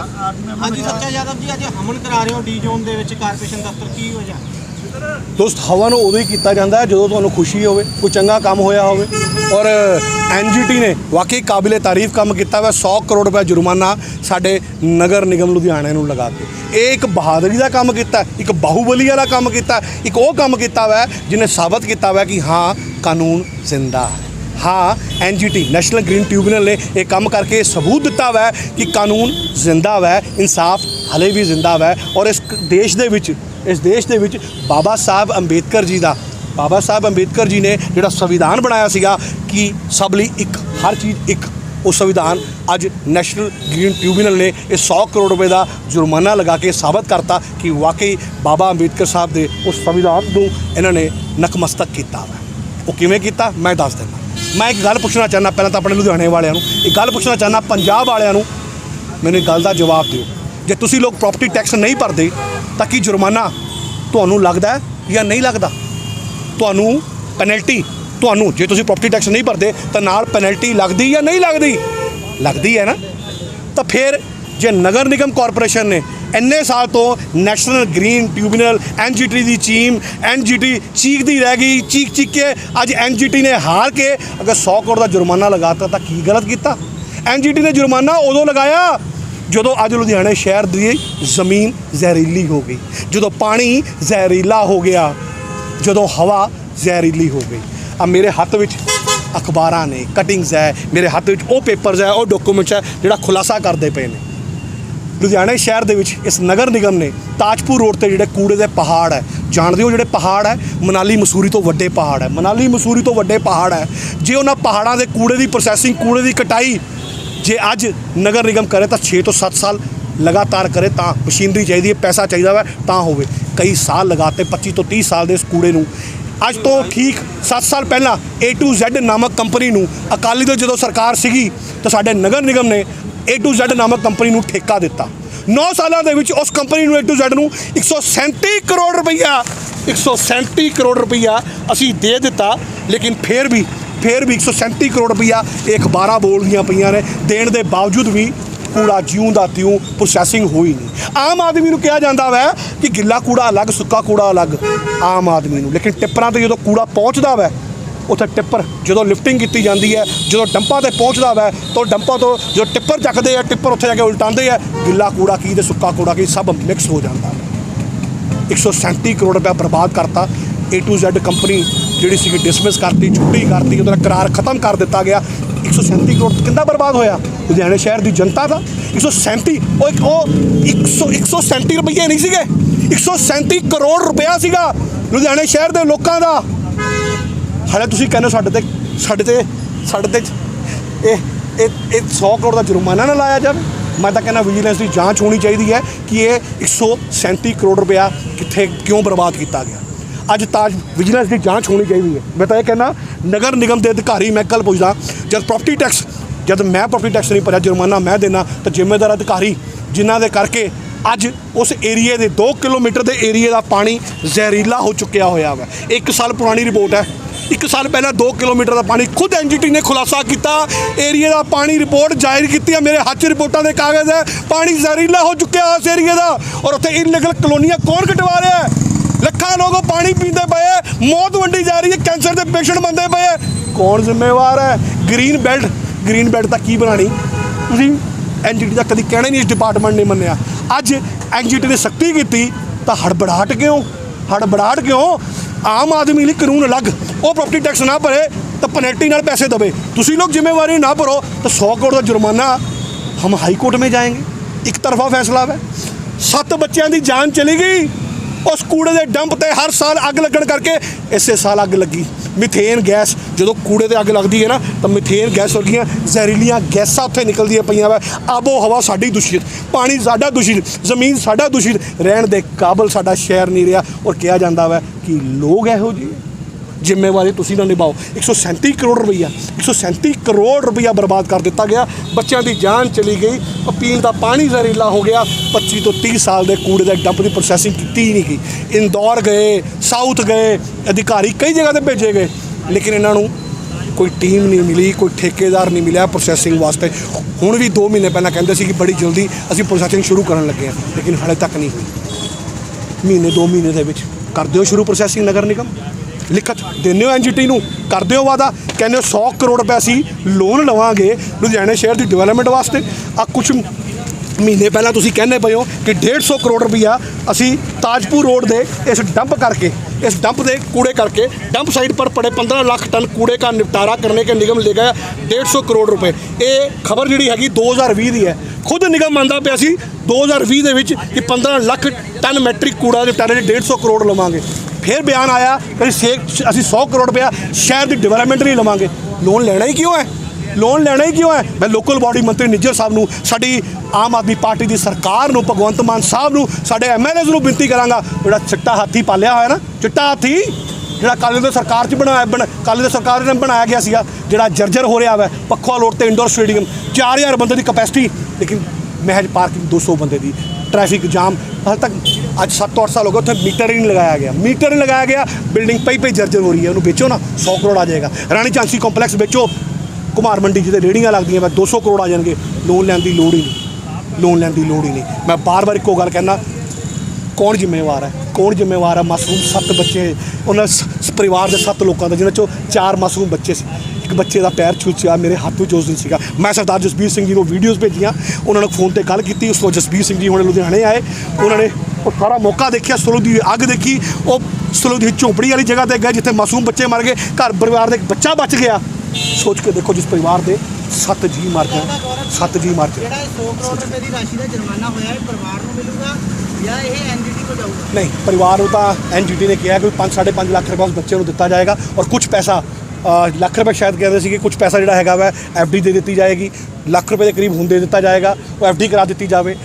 ਹਾਂਜੀ, ਸੱਚਾ ਯਾਦਵ ਜੀ, ਅੱਜ ਹਮਨ ਕਰਾ ਰਹੇ ਹੋ ਡੀ ਜ਼ੋਨ ਦੇ ਵਿੱਚ ਕਾਰਪੋਰੇਸ਼ਨ ਦਫ਼ਤਰ, ਕੀ ਵਜ੍ਹਾ? ਦੋਸਤ, ਹਵਾ ਨੂੰ ਉਦੋਂ ਹੀ ਕੀਤਾ ਜਾਂਦਾ ਜਦੋਂ ਤੁਹਾਨੂੰ ਖੁਸ਼ੀ ਹੋਵੇ, ਕੋਈ ਚੰਗਾ ਕੰਮ ਹੋਇਆ ਹੋਵੇ। ਔਰ ਐਨਜੀਟੀ ਨੇ ਵਾਕਈ ਕਾਬਿਲੇ ਤਾਰੀਫ ਕੰਮ ਕੀਤਾ ਵਾ 100 ਕਰੋੜ ਰੁਪਏ ਜੁਰਮਾਨਾ ਸਾਡੇ ਨਗਰ ਨਿਗਮ ਲੁਧਿਆਣੇ ਨੂੰ ਲਗਾ ਕੇ। ਇਹ ਇੱਕ ਬਹਾਦਰੀ ਦਾ ਕੰਮ ਕੀਤਾ ਇੱਕ ਬਾਹੂਬਲੀ ਵਾਲਾ ਕੰਮ ਕੀਤਾ ਇੱਕ ਉਹ ਕੰਮ ਕੀਤਾ ਵਾ ਜਿਹਨੇ ਸਾਬਤ ਕੀਤਾ ਵਾ ਕਿ ਹਾਂ, ਕਾਨੂੰਨ ਜ਼ਿੰਦਾ ਹੈ। ਹਾਂ ਐਨਜੀਟੀ ਨੈਸ਼ਨਲ ਗ੍ਰੀਨ ਟ੍ਰਿਬਿਊਨਲ ਨੇ ਇਹ ਕੰਮ ਕਰਕੇ ਸਬੂਤ ਦਿੱਤਾ ਵੈ ਕਿ ਕਾਨੂੰਨ ਜ਼ਿੰਦਾ ਵੈ, ਇਨਸਾਫ ਹਲੇ ਵੀ ਜ਼ਿੰਦਾ ਵੈ ਔਰ ਇਸ ਦੇਸ਼ ਦੇ ਵਿੱਚ, ਇਸ ਦੇਸ਼ ਦੇ ਵਿੱਚ ਬਾਬਾ ਸਾਹਿਬ ਅੰਬੇਦਕਰ ਜੀ ਦਾ, ਬਾਬਾ ਸਾਹਿਬ ਅੰਬੇਦਕਰ ਜੀ ਨੇ ਜਿਹੜਾ ਸੰਵਿਧਾਨ ਬਣਾਇਆ ਸੀਗਾ ਕਿ ਸਭ ਲਈ ਇੱਕ, ਹਰ ਚੀਜ਼ ਇੱਕ, ਉਹ ਸੰਵਿਧਾਨ ਅੱਜ ਨੈਸ਼ਨਲ ਗ੍ਰੀਨ ਟ੍ਰਿਬਿਊਨਲ ਨੇ ਇਹ 100 ਕਰੋੜ ਰੁਪਏ ਦਾ ਜੁਰਮਾਨਾ ਲਗਾ ਕੇ ਸਾਬਤ ਕਰਤਾ ਕਿ ਵਾਕਈ ਬਾਬਾ ਅੰਬੇਦਕਰ ਸਾਹਿਬ ਦੇ ਉਸ ਸੰਵਿਧਾਨ ਨੂੰ ਇਹਨਾਂ ਨੇ ਨਕਮਸਤਕ ਕੀਤਾ ਵਾ। ਉਹ ਕਿਵੇਂ ਕੀਤਾ? ਮੈਂ ਦੱਸ ਦਿੰਦਾ। ਮੈਂ ਇੱਕ ਗੱਲ ਪੁੱਛਣਾ ਚਾਹੁੰਦਾ ਪਹਿਲਾਂ ਤਾਂ ਆਪਣੇ ਲੁਧਿਆਣੇ ਵਾਲਿਆਂ ਨੂੰ। ਇੱਕ ਗੱਲ ਪੁੱਛਣਾ ਚਾਹੁੰਦਾ ਪੰਜਾਬ ਵਾਲਿਆਂ ਨੂੰ। ਮੈਨੂੰ ਇੱਕ ਗੱਲ ਦਾ ਜਵਾਬ ਦਿਓ। ਜੇ ਤੁਸੀਂ ਲੋਕ ਪ੍ਰਾਪਰਟੀ ਟੈਕਸ ਨਹੀਂ ਭਰਦੇ, ਤਾਂ ਕੀ ਜੁਰਮਾਨਾ ਤੁਹਾਨੂੰ ਲੱਗਦਾ ਜਾਂ ਨਹੀਂ ਲੱਗਦਾ? ਤੁਹਾਨੂੰ ਪੈਨਲਟੀ ਤੁਹਾਨੂੰ ਜੇ ਤੁਸੀਂ ਪ੍ਰਾਪਰਟੀ ਟੈਕਸ ਨਹੀਂ ਭਰਦੇ, ਤਾਂ ਨਾਲ ਪੈਨਲਟੀ ਲੱਗਦੀ ਜਾਂ ਨਹੀਂ ਲੱਗਦੀ? ਲੱਗਦੀ ਹੈ ਨਾ? ਤਾਂ ਫਿਰ ਜੇ ਨਗਰ ਨਿਗਮ ਕਾਰਪੋਰੇਸ਼ਨ ਨੇ ਇੰਨੇ ਸਾਲ ਤੋਂ ਨੈਸ਼ਨਲ ਗ੍ਰੀਨ ਟ੍ਰਿਬਿਊਨਲ ਐਨਜੀਟੀ ਦੀ ਟੀਮ ਐਨਜੀਟੀ ਚੀਕਦੀ ਰਹਿ ਗਈ ਚੀਕ ਚੀਕ ਕੇ ਅੱਜ ਐਨਜੀਟੀ ਨੇ ਹਾਰ ਕੇ ਅਗਰ 100 ਕਰੋੜ ਦਾ ਜੁਰਮਾਨਾ ਲਗਾਤਾ ਤਾਂ ਕੀ ਗਲਤ ਕੀਤਾ? ਐਨਜੀਟੀ ਨੇ ਜੁਰਮਾਨਾ ਉਦੋਂ ਲਗਾਇਆ ਜਦੋਂ ਅੱਜ ਲੁਧਿਆਣੇ ਸ਼ਹਿਰ ਦੀ ਜ਼ਮੀਨ ਜ਼ਹਿਰੀਲੀ ਹੋ ਗਈ, ਜਦੋਂ ਪਾਣੀ ਜ਼ਹਿਰੀਲਾ ਹੋ ਗਿਆ, ਜਦੋਂ ਹਵਾ ਜ਼ਹਿਰੀਲੀ ਹੋ ਗਈ। ਆ ਮੇਰੇ ਹੱਥ ਵਿੱਚ ਅਖਬਾਰਾਂ ਨੇ ਕਟਿੰਗਸ ਹੈ, ਮੇਰੇ ਹੱਥ ਵਿੱਚ ਉਹ ਪੇਪਰਸ ਹੈ, ਉਹ ਡਾਕੂਮੈਂਟਸ ਹੈ ਜਿਹੜਾ ਖੁਲਾਸਾ ਕਰਦੇ ਪਏ ਨੇ। ਲੁਧਿਆਣਾ ਸ਼ਹਿਰ ਦੇ ਵਿੱਚ ਇਸ ਨਗਰ ਨਿਗਮ ਨੇ ਤਾਜਪੁਰ ਰੋਡ ਤੇ ਜਿਹੜੇ ਕੂੜੇ ਦੇ ਪਹਾੜ ਹੈ, ਜਾਣਦੇ ਹੋ ਜਿਹੜੇ ਪਹਾੜ ਹੈ? ਮਨਾਲੀ, ਮਸੂਰੀ ਤੋਂ ਵੱਡੇ ਪਹਾੜ ਹੈ। ਮਨਾਲੀ, ਮਸੂਰੀ ਤੋਂ ਵੱਡੇ ਪਹਾੜ ਹੈ। ਜੇ ਉਹਨਾਂ ਪਹਾੜਾਂ ਦੇ ਕੂੜੇ ਦੀ ਪ੍ਰੋਸੈਸਿੰਗ ਕੂੜੇ ਦੀ ਕਟਾਈ ਜੇ ਅੱਜ ਨਗਰ ਨਿਗਮ ਕਰੇ ਤਾਂ 6 ਤੋਂ 7 ਸਾਲ ਲਗਾਤਾਰ ਕਰੇ ਤਾਂ ਮਸ਼ੀਨਰੀ ਚਾਹੀਦੀ ਹੈ, ਪੈਸਾ ਚਾਹੀਦਾ ਵਾ, ਤਾਂ ਹੋਵੇ। ਕਈ ਸਾਲ ਲਗਾਤੇ 25 ਤੋਂ 30 ਸਾਲ ਦੇ ਇਸ ਕੂੜੇ ਨੂੰ। ਅੱਜ ਤੋਂ ਠੀਕ 7 ਸਾਲ ਪਹਿਲਾਂ A to Z ਨਾਮਕ ਕੰਪਨੀ ਨੂੰ ਅਕਾਲੀ ਦਲ ਜਦੋਂ ਸਰਕਾਰ ਸੀਗੀ ਤਾਂ ਸਾਡੇ ਨਗਰ ਨਿਗਮ ਨੇ A to Z ਨਾਮਕ ਕੰਪਨੀ ਨੂੰ ਠੇਕਾ ਦਿੱਤਾ। 9 ਸਾਲਾਂ ਦੇ ਵਿੱਚ ਉਸ ਕੰਪਨੀ ਨੂੰ A to Z ਨੂੰ 137 ਕਰੋੜ ਰੁਪਈਆ 137 ਕਰੋੜ ਰੁਪਈਆ ਅਸੀਂ ਦੇ ਦਿੱਤਾ, ਲੇਕਿਨ ਫਿਰ ਵੀ ਫਿਰ ਵੀ 137 ਕਰੋੜ ਰੁਪਈਆ ਇਹ ਅਖਬਾਰਾਂ ਬੋਲਦੀਆਂ ਪਈਆਂ ਨੇ। ਦੇਣ ਦੇ ਬਾਵਜੂਦ ਵੀ ਕੂੜਾ ਜਿਉਂ ਦਾ ਤਿਉਂ ਪ੍ਰੋਸੈਸਿੰਗ ਹੋਈ ਨਹੀਂ। ਆਮ ਆਦਮੀ ਨੂੰ ਕਿਹਾ ਜਾਂਦਾ ਵੈ ਕਿ ਗਿੱਲਾ ਕੂੜਾ ਅਲੱਗ, ਸੁੱਕਾ ਕੂੜਾ ਅਲੱਗ, ਆਮ ਆਦਮੀ ਨੂੰ। ਲੇਕਿਨ ਟਿੱਪਰਾਂ ਤੇ ਜਦੋਂ ਕੂੜਾ ਪਹੁੰਚਦਾ ਵੈ ਉੱਥੇ ਟਿੱਪਰ ਜਦੋਂ ਲਿਫਟਿੰਗ ਕੀਤੀ ਜਾਂਦੀ ਹੈ, ਜਦੋਂ ਡੰਪਾਂ ਤੇ ਪਹੁੰਚਦਾ ਵੈ, ਤਾਂ ਡੰਪਾਂ ਤੋਂ ਜਦੋਂ ਟਿੱਪਰ ਚੱਕਦੇ ਆ, ਟਿੱਪਰ ਉੱਥੇ ਜਾ ਕੇ ਉਲਟਾਉਂਦੇ ਆ, ਗਿੱਲਾ ਕੂੜਾ ਕੀ ਤੇ ਸੁੱਕਾ ਕੂੜਾ ਕੀ ਸਭ ਮਿਕਸ ਹੋ ਜਾਂਦਾ। 137 ਕਰੋੜ ਰੁਪਏ ਬਰਬਾਦ ਕਰਤਾ। A to Z ਕੰਪਨੀ ਜਿਹੜੀ ਸੀਗੀ ਡਿਸਮਿਸ ਕਰਤੀ, ਛੁੱਟੀ ਕਰਤੀ, ਉਹਦਾ ਕਰਾਰ ਖਤਮ ਕਰ ਦਿੱਤਾ ਗਿਆ। 137 ਕਰੋੜ ਕਿੰਦਾ ਬਰਬਾਦ ਹੋਇਆ? ਲੁਧਿਆਣੇ ਸ਼ਹਿਰ ਦੀ ਜਨਤਾ ਦਾ। 137 ਉਹ ਇੱਕ ਉਹ 100 137 ਰੁਪਏ ਨਹੀਂ ਸੀਗੇ। 137 ਕਰੋੜ ਰੁਪਇਆ ਸੀਗਾ ਲੁਧਿਆਣੇ ਸ਼ਹਿਰ ਦੇ ਲੋਕਾਂ ਦਾ। ਹਾਲੇ ਤੁਸੀਂ ਕਹਿੰਦੇ ਸਾਡੇ ਤੇ ਸਾਡੇ ਤੇ ਸਾਡੇ ਤੇ ਇਹ ਇਹ ਇਹ 100 ਕਰੋੜ ਦਾ ਜੁਰਮਾਨਾ ਨਾ ਲਾਇਆ ਜਾਵੇ। ਮੈਂ ਤਾਂ ਕਹਿੰਦਾ ਵਿਜੀਲੈਂਸ ਦੀ ਜਾਂਚ ਹੋਣੀ ਚਾਹੀਦੀ ਹੈ ਕਿ ਇਹ 137 ਕਰੋੜ ਰੁਪਇਆ ਕਿੱਥੇ, ਕਿਉਂ ਬਰਬਾਦ ਕੀਤਾ ਗਿਆ। ਅੱਜ ਤਾਜ ਵਿਜੀਲੈਂਸ ਦੀ ਜਾਂਚ ਹੋਣੀ ਚਾਹੀਦੀ ਹੈ। ਮੈਂ ਤਾਂ ਇਹ ਕਹਿੰਦਾ, ਨਗਰ ਨਿਗਮ ਦੇ ਅਧਿਕਾਰੀ ਮੈਂ ਕੱਲ ਪੁੱਛਦਾ, ਜਦ ਪ੍ਰਾਪਰਟੀ ਟੈਕਸ ਜਦ ਮੈਂ ਪ੍ਰਾਪਰਟੀ ਟੈਕਸ ਨਹੀਂ ਭਰਿਆ, ਜੁਰਮਾਨਾ ਮੈਂ ਦੇਣਾ, ਤਾਂ ਜ਼ਿੰਮੇਦਾਰ ਅਧਿਕਾਰੀ ਜਿਨ੍ਹਾਂ ਦੇ ਕਰਕੇ ਅੱਜ ਉਸ ਏਰੀਏ ਦੇ 2 ਕਿਲੋਮੀਟਰ ਦੇ ਏਰੀਏ ਦਾ ਪਾਣੀ ਜ਼ਹਿਰੀਲਾ ਹੋ ਚੁੱਕਿਆ ਹੋਇਆ ਵਾ। ਇੱਕ ਸਾਲ ਪੁਰਾਣੀ ਰਿਪੋਰਟ ਹੈ। ਇੱਕ ਸਾਲ ਪਹਿਲਾਂ 2 ਕਿਲੋਮੀਟਰ ਦਾ ਪਾਣੀ ਖੁਦ ਐਨਜੀਟੀ ਨੇ ਖੁਲਾਸਾ ਕੀਤਾ। ਏਰੀਏ ਦਾ ਪਾਣੀ ਰਿਪੋਰਟ ਜ਼ਾਹਿਰ ਕੀਤੀ ਹੈ। ਮੇਰੇ ਹੱਥ 'ਚ ਰਿਪੋਰਟਾਂ ਦੇ ਕਾਗਜ਼ ਹੈ। ਪਾਣੀ ਜ਼ਹਿਰੀਲਾ ਹੋ ਚੁੱਕਿਆ ਉਸ ਏਰੀਏ ਦਾ ਔਰ ਉੱਥੇ ਇਨਲੀਗਲ ਕਲੋਨੀਆਂ ਕੌਣ ਕਟਵਾ ਰਿਹਾ ਹੈ? ਲੱਖਾਂ ਲੋਕ ਪਾਣੀ ਪੀਂਦੇ ਪਏ ਹੈ। ਮੌਤ ਵੰਡੀ ਜਾ ਰਹੀ ਹੈ। ਕੈਂਸਰ ਦੇ ਪੇਸ਼ੈਂਟ ਬੰਦੇ ਪਏ ਹੈ। ਕੌਣ ਜ਼ਿੰਮੇਵਾਰ ਹੈ? ਗ੍ਰੀਨ ਬੈਲਟ ਗ੍ਰੀਨ ਬੈਲਟ ਤਾਂ ਕੀ ਬਣਾਣੀ ਤੁਸੀਂ ਐਨਜੀਟੀ ਦਾ ਕਦੀ ਕਹਿਣਾ ਹੀ ਨਹੀਂ ਇਸ ਡਿਪਾਰਟਮੈਂਟ ਨੇ ਮੰਨਿਆ। ਅੱਜ ਐਨਜੀਟੀ ਨੇ ਸਖਤੀ ਕੀਤੀ ਤਾਂ ਹੜਬੜਾਹਟ ਕਿਉਂ? ਹੜਬੜਾਹਟ ਕਿਉਂ? ਆਮ ਆਦਮੀ ਲਈ ਕਾਨੂੰਨ ਅਲੱਗ, ਉਹ ਪ੍ਰੋਪਰਟੀ ਟੈਕਸ ਨਾ ਭਰੇ ਤਾਂ ਪੈਨਲਟੀ ਨਾਲ ਪੈਸੇ ਦਵੇ। ਤੁਸੀਂ ਲੋਕ ਜ਼ਿੰਮੇਵਾਰੀ ਨਾ ਭਰੋ ਤਾਂ 100 ਕਰੋੜ ਦਾ ਜੁਰਮਾਨਾ ਹਮ ਹਾਈ ਕੋਰਟ ਮੇ ਜਾਏਗੇ। ਇੱਕ ਤਰਫਾ ਫੈਸਲਾ ਹੈ ਸੱਤ ਬੱਚਿਆਂ ਦੀ ਜਾਨ ਚਲੀ ਗਈ। ਉਸ ਕੂੜੇ ਦੇ ਡੰਪ ਤੇ ਹਰ ਸਾਲ ਅੱਗ ਲੱਗਣ ਕਰਕੇ ਇਸੇ ਸਾਲ ਅੱਗ ਲੱਗੀ। ਮਿਥੇਨ ਗੈਸ ਜਦੋਂ ਕੂੜੇ ਤੇ ਅੱਗ ਲੱਗਦੀ ਹੈ ਨਾ, ਤਾਂ ਮਿਥੇਨ ਗੈਸ ਵਰਗੀਆਂ ਜ਼ਹਿਰੀਲੀਆਂ ਗੈਸਾਂ ਉੱਥੇ ਨਿਕਲਦੀਆਂ ਪਈਆਂ ਵਾ। ਆਬੋ ਹਵਾ ਸਾਡੀ ਦੂਸ਼ਿਤ, ਪਾਣੀ ਸਾਡਾ ਦੂਸ਼ਿਤ, ਜ਼ਮੀਨ ਸਾਡਾ ਦੂਸ਼ਿਤ, ਰਹਿਣ ਦੇ ਕਾਬਲ ਸਾਡਾ ਸ਼ਹਿਰ ਨਹੀਂ ਰਿਹਾ। ਔਰ ਕਿਹਾ ਜਾਂਦਾ ਵਾ ਕਿ ਲੋਕ ਇਹੋ ਜਿਹੇ ਜ਼ਿੰਮੇਵਾਰੀ ਤੁਸੀਂ ਨਾ ਨਿਭਾਓ। 137 ਕਰੋੜ ਰੁਪਈਆ 137 ਕਰੋੜ ਰੁਪਈਆ ਬਰਬਾਦ ਕਰ ਦਿੱਤਾ ਗਿਆ। ਬੱਚਿਆਂ ਦੀ ਜਾਨ ਚਲੀ ਗਈ। ਪੀਣ ਦਾ ਪਾਣੀ ਜ਼ਹਿਰੀਲਾ ਹੋ ਗਿਆ। 25 ਤੋਂ 30 ਸਾਲ ਦੇ ਕੂੜੇ ਦੇ ਡੰਪ ਦੀ ਪ੍ਰੋਸੈਸਿੰਗ ਕੀਤੀ ਹੀ ਨਹੀਂ ਗਈ। ਇੰਦੌਰ ਗਏ, ਸਾਊਥ ਗਏ, ਅਧਿਕਾਰੀ ਕਈ ਜਗ੍ਹਾ ਤੇ ਭੇਜੇ ਗਏ। ਲੇਕਿਨ ਇਹਨਾਂ ਨੂੰ ਕੋਈ ਟੀਮ ਨਹੀਂ ਮਿਲੀ, ਕੋਈ ਠੇਕੇਦਾਰ ਨਹੀਂ ਮਿਲਿਆ ਪ੍ਰੋਸੈਸਿੰਗ ਵਾਸਤੇ। ਹੁਣ ਵੀ 2 ਮਹੀਨੇ ਪਹਿਲਾਂ ਕਹਿੰਦੇ ਸੀ ਕਿ ਬੜੀ ਜਲਦੀ ਅਸੀਂ ਪ੍ਰੋਸੈਸਿੰਗ ਸ਼ੁਰੂ ਕਰਨ ਲੱਗੇ ਹਾਂ, ਲੇਕਿਨ ਹਾਲੇ ਤੱਕ ਨਹੀਂ ਹੋਈ। ਮਹੀਨੇ 2 ਮਹੀਨੇ ਦੇ ਵਿੱਚ। ਕਰ ਦਿਓ ਸ਼ੁਰੂ ਪ੍ਰੋਸੈਸਿੰਗ ਨਗਰ ਨਿਗਮ। ਲਿਖਤ ਦਿੰਦੇ ਹੋ ਐਨਜੀਟੀ ਨੂੰ। ਕਰ ਦਿਓ ਵਾਦਾ ਕਹਿੰਦੇ ਹੋ 100 ਕਰੋੜ ਰੁਪਏ ਅਸੀਂ ਲੋਨ ਲਵਾਂਗੇ ਲੁਧਿਆਣਾ ਸ਼ਹਿਰ ਦੀ ਡਿਵੈਲਪਮੈਂਟ ਵਾਸਤੇ। ਆ ਕੁਝ ਮਹੀਨੇ ਪਹਿਲਾਂ ਤੁਸੀਂ ਕਹਿੰਦੇ ਪਏ ਹੋ ਕਿ 150 ਕਰੋੜ ਰੁਪਈਆ ਅਸੀਂ ਤਾਜਪੁਰ ਰੋਡ ਦੇ ਇਸ ਡੰਪ ਕਰਕੇ इस डंप दे कूड़े करके डंप साइट पर पड़े 15 लाख टन कूड़े का निपटारा करने के निगम ले गया 150 ਕਰੋੜ ਰੁਪਏ ਇਹ ਖਬਰ ਜਿਹੜੀ ਹੈਗੀ 2020 ਦੀ ਹੈ ਖੁਦ ਨਿਗਮ ਮੰਨਦਾ ਪਿਆ ਸੀ 2020 ਦੇ ਵਿੱਚ ਕਿ 15 ਲੱਖ ਟਨ ਮੈਟ੍ਰਿਕ ਕੂੜਾ ਨਿਪਟਾਰੇ ਲਈ 150 ਕਰੋੜ ਲਵਾਂਗੇ ਫਿਰ ਬਿਆਨ ਆਇਆ ਕਿ ਅਸੀਂ ਸੇ- ਅਸੀਂ 100 ਕਰੋੜ ਰੁਪਇਆ ਸ਼ਹਿਰ ਦੀ ਡਿਵੈਲਪਮੈਂਟ ਲਈ ਲਵਾਂਗੇ ਲੋਨ ਲੈਣਾ ਹੀ ਕਿਉਂ ਹੈ ਲੋਨ ਲੈਣਾ ਹੀ ਕਿਉਂ ਹੈ? ਮੈਂ ਲੋਕਲ ਬਾਡੀ ਮੰਤਰੀ ਨਿੱਜਰ ਸਾਹਿਬ ਨੂੰ, ਸਾਡੀ ਆਮ ਆਦਮੀ ਪਾਰਟੀ ਦੀ ਸਰਕਾਰ ਨੂੰ, ਭਗਵੰਤ ਮਾਨ ਸਾਹਿਬ ਨੂੰ, ਸਾਡੇ ਐਮਐਲਏਜ਼ ਨੂੰ ਬੇਨਤੀ ਕਰਾਂਗਾ। ਜਿਹੜਾ ਚਿੱਟਾ ਹਾਥੀ ਪਾਲਿਆ ਹੋਇਆ ਨਾ, ਚਿੱਟਾ ਹਾਥੀ, ਜਿਹੜਾ ਕਾਲੇ ਦੇ ਸਰਕਾਰ 'ਚ ਬਣਾਇਆ, ਬਣ ਕਾਲੇ ਦੇ ਸਰਕਾਰ ਨੇ ਬਣਾਇਆ ਗਿਆ ਸੀਗਾ, ਜਿਹੜਾ ਜਰਜਰ ਹੋ ਰਿਹਾ ਵਾ ਪੱਖਵਾ ਰੋਡ ਤੇ ਇੰਡੋਰ ਸਟੇਡੀਅਮ 4000 ਬੰਦੇ ਦੀ ਕਪੈਸਿਟੀ ਲੇਕਿਨ ਮਹਿਜ ਪਾਰਕਿੰਗ 200 ਬੰਦੇ ਦੀ ਟ੍ਰੈਫਿਕ ਜਾਮ ਹਾਲ ਤੱਕ ਅੱਜ 7 ਤੋਂ 8 ਸਾਲ ਹੋ ਗਏ, ਉੱਥੇ ਮੀਟਰ ਹੀ ਨਹੀਂ ਲਗਾਇਆ ਗਿਆ। ਮੀਟਰ ਨਹੀਂ ਲਗਾਇਆ ਗਿਆ ਬਿਲਡਿੰਗ ਪਈ ਪਈ ਜਰਜਰ ਹੋ ਰਹੀ ਹੈ, ਉਹਨੂੰ ਵੇਚੋ ਨਾ 100 ਕਰੋੜ ਆ ਜਾਏਗਾ। ਰਾਣੀ ਚਾਂਸੀ ਕੰਪਲੈਕਸ ਵੇਚੋ ਕੁਮਾਰ ਮੰਡੀ ਜਿਹਦੇ ਰੇੜੀਆਂ ਲੱਗਦੀਆਂ ਵਾ 200 ਕਰੋੜ ਆ ਜਾਣਗੇ ਲੋਨ ਲੈਣ ਦੀ ਲੋੜ ਹੀ ਨਹੀਂ। ਲੋਨ ਲੈਣ ਦੀ ਲੋੜ ਹੀ ਨਹੀਂ। ਮੈਂ ਬਾਰ-ਬਾਰ ਇੱਕੋ ਗੱਲ ਕਹਿਣਾ ਕੌਣ ਜ਼ਿੰਮੇਵਾਰ ਹੈ? ਕੌਣ ਜ਼ਿੰਮੇਵਾਰ ਹੈ? ਮਾਸੂਮ ਸੱਤ ਬੱਚੇ, ਉਹਨਾਂ ਸ- ਪਰਿਵਾਰ ਦੇ ਸੱਤ ਲੋਕਾਂ ਦਾ, ਜਿਨ੍ਹਾਂ ਚੋਂ ਚਾਰ ਮਾਸੂਮ ਬੱਚੇ ਸੀ। ਇੱਕ ਬੱਚੇ ਦਾ ਪੈਰ ਛੂਚਿਆ ਮੇਰੇ ਹੱਥ ਵਿੱਚ ਉਸ ਦਿਨ ਸੀਗਾ। ਮੈਂ ਸਰਦਾਰ ਜਸਬੀਰ ਸਿੰਘ ਜੀ ਨੂੰ ਵੀਡੀਓਜ਼ ਭੇਜੀਆਂ, ਉਹਨਾਂ ਨੂੰ ਫੋਨ ਤੇ ਗੱਲ ਕੀਤੀ। ਉਸ ਤੋਂ ਜਸਬੀਰ ਸਿੰਘ ਜੀ ਹੁਣੇ ਲੁਧਿਆਣੇ ਆਏ। ਉਹਨਾਂ ਨੇ ਉਹ ਸਾਰਾ ਮੌਕਾ ਦੇਖਿਆ ਸਲੂ ਦੀ ਅੱਗ ਦੇਖੀ। ਉਹ ਸਲੂ ਦੀ ਝੋਪੜੀ ਵਾਲੀ ਜਗ੍ਹਾ ਤੇ ਗਏ, ਜਿੱਥੇ ਮਾਸੂਮ ਬੱਚੇ ਮਰ ਗਏ। ਘਰ ਪਰਿਵਾਰ ਦਾ ਇੱਕ ਬੱਚਾ ਬਚ ਗਿਆ। ਸੋਚ ਕੇ ਦੇਖੋ ਜਿਸ ਪਰਿਵਾਰ ਦੇ ਸੱਤ ਜੀ ਮਰ ਜਾਣ ਸੱਤ ਜੀ ਮਰ ਜਾਣ। ਜਿਹੜਾ ਇਹ 100 ਕਰੋੜ ਰੁਪਏ ਦੀ ਰਾਸ਼ੀ ਦਾ ਜੁਰਮਾਨਾ ਹੋਇਆ ਇਹ ਪਰਿਵਾਰ ਨੂੰ ਮਿਲੂਗਾ ਜਾਂ ਇਹ ਐਨਜੀਟੀ ਕੋ ਜਾਊਗਾ? ਨਹੀਂ ਪਰਿਵਾਰ ਨੂੰ ਤਾਂ ਐਨਜੀਟੀ ਨੇ ਕਿਹਾ ਕਿ 5.5 ਲੱਖ ਰੁਪਏ ਉਸ ਬੱਚੇ ਨੂੰ ਦਿੱਤਾ ਜਾਏਗਾ ਔਰ ਕੁਝ ਪੈਸਾ ਲੱਖ ਰੁਪਏ ਸ਼ਾਇਦ ਕਹਿੰਦੇ ਸੀ ਕਿ ਕੁਝ ਪੈਸਾ ਜਿਹੜਾ ਹੈਗਾ ਵਾ ਐਫਡੀ ਦੇ ਦਿੱਤੀ ਜਾਏਗੀ। ਲੱਖ ਰੁਪਏ ਦੇ ਕਰੀਬ ਹੁਣ ਦੇ ਦਿੱਤਾ ਜਾਏਗਾ ਉਹ ਐਫਡੀ ਕਰਾ ਦਿੱਤੀ ਜਾਵੇ।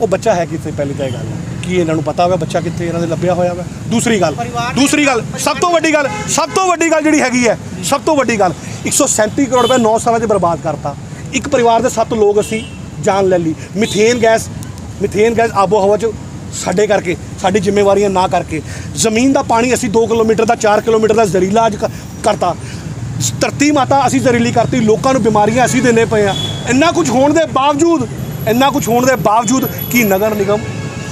ਉਹ ਬੱਚਾ ਹੈ ਕਿੱਥੇ? ਪਹਿਲੀ ਤਾਂ ਇਹ ਗੱਲ ਹੈ। ਕੀ ਇਹਨਾਂ ਨੂੰ ਪਤਾ ਹੋਵੇ, ਬੱਚਾ ਕਿੱਥੇ ਇਹਨਾਂ ਦੇ ਲੱਭਿਆ ਹੋਇਆ ਵਾ? ਦੂਸਰੀ ਗੱਲ ਦੂਸਰੀ ਗੱਲ, ਸਭ ਤੋਂ ਵੱਡੀ ਗੱਲ, ਸਭ ਤੋਂ ਵੱਡੀ ਗੱਲ ਜਿਹੜੀ ਹੈਗੀ ਹੈ, ਸਭ ਤੋਂ ਵੱਡੀ ਗੱਲ 137 ਕਰੋੜ ਰੁਪਏ 9 ਸਾਲਾਂ 'ਚ ਬਰਬਾਦ ਕਰਤਾ। ਇੱਕ ਪਰਿਵਾਰ ਦੇ ਸੱਤ ਲੋਕ ਅਸੀਂ ਜਾਨ ਲੈ ਲਈ। ਮਿਥੇਨ ਗੈਸ ਮਿਥੇਨ ਗੈਸ ਆਬੋ ਹਵਾ 'ਚ ਸਾਡੇ ਕਰਕੇ, ਸਾਡੀ ਜ਼ਿੰਮੇਵਾਰੀਆਂ ਨਾ ਕਰਕੇ। ਜ਼ਮੀਨ ਦਾ ਪਾਣੀ ਅਸੀਂ 2 ਕਿਲੋਮੀਟਰ ਦਾ 4 ਕਿਲੋਮੀਟਰ ਦਾ ਜ਼ਰੀਲਾ ਅੱਜ ਕ- ਕਰਤਾ। ਧਰਤੀ ਮਾਤਾ ਅਸੀਂ ਜ਼ਰੀਲੀ ਕਰਤੀ, ਲੋਕਾਂ ਨੂੰ ਬਿਮਾਰੀਆਂ ਅਸੀਂ ਦਿੰਦੇ ਪਏ ਆ। ਇੰਨਾ ਕੁਝ ਹੋਣ ਦੇ ਬਾਵਜੂਦ, ਇੰਨਾ ਕੁਝ ਹੋਣ ਦੇ ਬਾਵਜੂਦ ਕੀ ਨਗਰ ਨਿਗਮ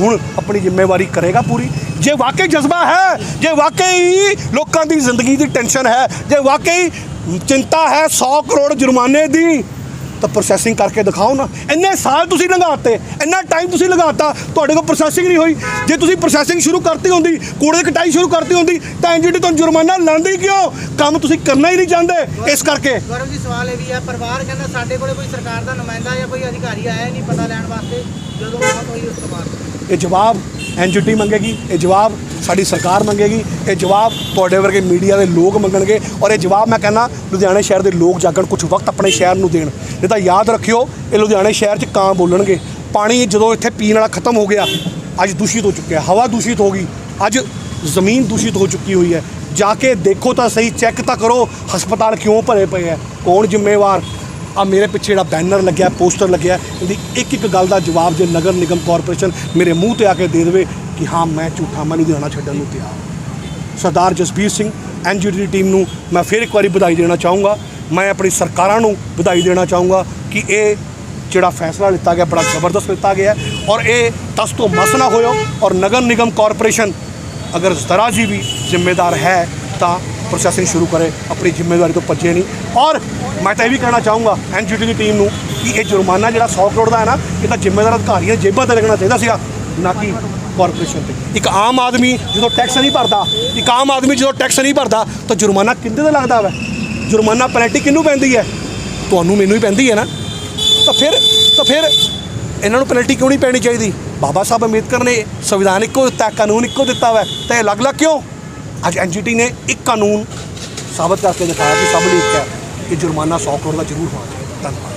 ਹੁਣ ਆਪਣੀ ਜ਼ਿੰਮੇਵਾਰੀ ਕਰੇਗਾ ਪੂਰੀ। ਜੇ ਵਾਕਈ ਜਜ਼ਬਾ ਹੈ, ਜੇ ਵਾਕਈ ਲੋਕਾਂ ਦੀ ਜ਼ਿੰਦਗੀ ਦੀ ਟੈਨਸ਼ਨ ਹੈ, ਜੇ ਵਾਕਈ ਚਿੰਤਾ ਹੈ 100 ਕਰੋੜ ਜੁਰਮਾਨੇ ਦੀ, ਤਾਂ ਪ੍ਰੋਸੈਸਿੰਗ ਕਰਕੇ ਦਿਖਾਓ ਨਾ। ਇੰਨੇ ਸਾਲ ਤੁਸੀਂ ਲੰਘਾਤੇ, ਇੰਨਾ ਟਾਈਮ ਤੁਸੀਂ ਲਗਾਤਾ ਤੁਹਾਡੇ ਕੋਲ ਪ੍ਰੋਸੈਸਿੰਗ ਨਹੀਂ ਹੋਈ। ਜੇ ਤੁਸੀਂ ਪ੍ਰੋਸੈਸਿੰਗ ਸ਼ੁਰੂ ਕਰਤੀ ਹੁੰਦੀ, ਕੂੜੇ ਦੀ ਕਟਾਈ ਸ਼ੁਰੂ ਕਰਤੀ ਹੁੰਦੀ, ਤਾਂ ਐਨਜੀਟੀ ਤੋਂ ਜੁਰਮਾਨਾ ਲਾਉਂਦੇ ਕਿਉਂ? ਕੰਮ ਤੁਸੀਂ ਕਰਨਾ ਹੀ ਨਹੀਂ ਚਾਹੁੰਦੇ ਇਸ ਕਰਕੇ। ਗੌਰਵ ਜੀ, ਸਵਾਲ ਇਹ ਵੀ ਹੈ, ਪਰਿਵਾਰ ਕਹਿੰਦਾ ਸਾਡੇ ਕੋਲੇ ਕੋਈ ਸਰਕਾਰ ਦਾ ਨੁਮਾਇੰਦਾ ਜਾਂ ਕੋਈ ਅਧਿਕਾਰੀ ਆਇਆ ਨਹੀਂ ਪਤਾ ਲੈਣ ਵਾਸਤੇ, ਜਦੋਂ ਮੌਤ ਹੋਈ ਉਸ ਤੋਂ ਬਾਅਦ। ਇਹ ਜਵਾਬ ਐਨਜੀਟੀ ਮੰਗੇਗੀ, ਇਹ ਜਵਾਬ ਸਾਡੀ ਸਰਕਾਰ ਮੰਗੇਗੀ, ਇਹ ਜਵਾਬ ਤੁਹਾਡੇ ਵਰਗੇ ਮੀਡੀਆ ਦੇ ਲੋਕ ਮੰਗਣਗੇ ਔਰ ਇਹ ਜਵਾਬ ਮੈਂ ਕਹਿੰਦਾ ਲੁਧਿਆਣਾ ਸ਼ਹਿਰ ਦੇ ਲੋਕ ਜਾਗਣ ਕੁਝ ਵਕਤ ਆਪਣੇ ਸ਼ਹਿਰ ਨੂੰ ਦੇਣ। ਨਹੀਂ ਤਾਂ ਯਾਦ ਰੱਖਿਓ, ਇਹ ਲੁਧਿਆਣਾ ਸ਼ਹਿਰ 'ਚ ਕਾਂ ਬੋਲਣਗੇ। ਪਾਣੀ ਜਦੋਂ ਇੱਥੇ ਪੀਣ ਵਾਲਾ ਖਤਮ ਹੋ ਗਿਆ, ਅੱਜ ਦੂਸ਼ਿਤ ਹੋ ਚੁੱਕਿਆ, ਹਵਾ ਦੂਸ਼ਿਤ ਹੋ ਗਈ, ਅੱਜ ਜ਼ਮੀਨ ਦੂਸ਼ਿਤ ਹੋ ਚੁੱਕੀ ਹੋਈ ਹੈ। ਜਾ ਕੇ ਦੇਖੋ ਤਾਂ ਸਹੀ, ਚੈੱਕ ਤਾਂ ਕਰੋ, ਹਸਪਤਾਲ ਕਿਉਂ ਭਰੇ ਪਏ ਹੈ? ਕੌਣ ਜ਼ਿੰਮੇਵਾਰ? ਆ ਮੇਰੇ ਪਿੱਛੇ ਜਿਹੜਾ ਬੈਨਰ ਲੱਗਿਆ, ਪੋਸਟਰ ਲੱਗਿਆ, ਇਹਦੀ ਇੱਕ ਇੱਕ ਗੱਲ ਦਾ ਜਵਾਬ ਜੇ ਨਗਰ ਨਿਗਮ ਕਾਰਪੋਰੇਸ਼ਨ ਮੇਰੇ ਮੂੰਹ ਤੇ ਆ ਕੇ ਦੇ ਦੇਵੇ ਕਿ ਹਾਂ, ਮੈਂ ਝੂਠਾ ਮੈਂ ਲੁਧਿਆਣਾ ਛੱਡਣ ਨੂੰ ਤਿਆਰ ਸਰਦਾਰ ਜਸਬੀਰ ਸਿੰਘ ਐਨਜੀਟੀ ਦੀ ਟੀਮ ਨੂੰ ਮੈਂ ਫਿਰ ਇੱਕ ਵਾਰੀ ਵਧਾਈ ਦੇਣਾ ਚਾਹੂੰਗਾ। ਮੈਂ ਆਪਣੀ ਸਰਕਾਰਾਂ ਨੂੰ ਵਧਾਈ ਦੇਣਾ ਚਾਹੂੰਗਾ ਕਿ ਇਹ ਜਿਹੜਾ ਫੈਸਲਾ ਲਿੱਤਾ ਗਿਆ, ਬੜਾ ਜ਼ਬਰਦਸਤ ਲਿੱਤਾ ਗਿਆ ਔਰ ਇਹ ਤਸ ਤੋਂ ਮਸ ਨਾ ਹੋਇਓ ਔਰ ਨਗਰ ਨਿਗਮ ਕਾਰਪੋਰੇਸ਼ਨ ਅਗਰ ਜ਼ਰਾ ਜੀ ਵੀ ਜ਼ਿੰਮੇਦਾਰ ਹੈ ਤਾਂ ਪ੍ਰੋਸੈਸਿੰਗ ਸ਼ੁਰੂ ਕਰੇ, ਆਪਣੀ ਜ਼ਿੰਮੇਵਾਰੀ ਤੋਂ ਭੱਜੇ ਨਹੀਂ। ਔਰ ਮੈਂ ਤਾਂ ਇਹ ਵੀ ਕਹਿਣਾ ਚਾਹੂੰਗਾ ਐਨਜੀਟੀ ਦੀ ਟੀਮ ਨੂੰ ਕਿ ਇਹ ਜੁਰਮਾਨਾ ਜਿਹੜਾ 100 ਕਰੋੜ ਦਾ ਹੈ ਨਾ, ਇਹ ਤਾਂ ਜ਼ਿੰਮੇਵਾਰ ਅਧਿਕਾਰੀਆਂ ਜੇਬਾਂ ਤੇ ਲੱਗਣਾ ਚਾਹੀਦਾ ਸੀਗਾ, ਨਾ ਕਿ ਕਾਰਪੋਰੇਸ਼ਨ ਤੇ। ਇੱਕ ਆਮ ਆਦਮੀ ਜਦੋਂ ਟੈਕਸ ਨਹੀਂ ਭਰਦਾ, ਇੱਕ ਆਮ ਆਦਮੀ ਜਦੋਂ ਟੈਕਸ ਨਹੀਂ ਭਰਦਾ, ਤਾਂ ਜੁਰਮਾਨਾ ਕਿੰਦੇ ਦਾ ਲੱਗਦਾ ਵਾ? ਜੁਰਮਾਨਾ ਪੈਨਲਟੀ ਕਿਹਨੂੰ ਪੈਂਦੀ ਹੈ? ਤੁਹਾਨੂੰ ਮੈਨੂੰ ਹੀ ਪੈਂਦੀ ਹੈ ਨਾ। ਤਾਂ ਫਿਰ ਤਾਂ ਫਿਰ ਇਹਨਾਂ ਨੂੰ ਪੈਨਲਟੀ ਕਿਉਂ ਨਹੀਂ ਪੈਣੀ ਚਾਹੀਦੀ? ਬਾਬਾ ਸਾਹਿਬ ਅੰਬੇਦਕਰ ਨੇ ਸੰਵਿਧਾਨ ਇੱਕੋ ਦਿੱਤਾ, ਕਾਨੂੰਨ ਇੱਕੋ ਦਿੱਤਾ ਵਾ, ਤਾਂ ਇਹ ਅਲੱਗ-ਅਲੱਗ ਕਿਉਂ? ਅੱਜ ਐਨਜੀਟੀ ਨੇ ਇੱਕ ਕਾਨੂੰਨ ਸਾਬਤ ਕਰਕੇ ਦਿਖਾਇਆ ਕਿ ਸਭ ਲਈ ਇੱਕ ਹੈ ਕਿ ਜੁਰਮਾਨਾ 100 ਕਰੋੜ ਦਾ ਜ਼ਰੂਰ ਹੋਣਾ ਚਾਹੀਦਾ। ਧੰਨਵਾਦ।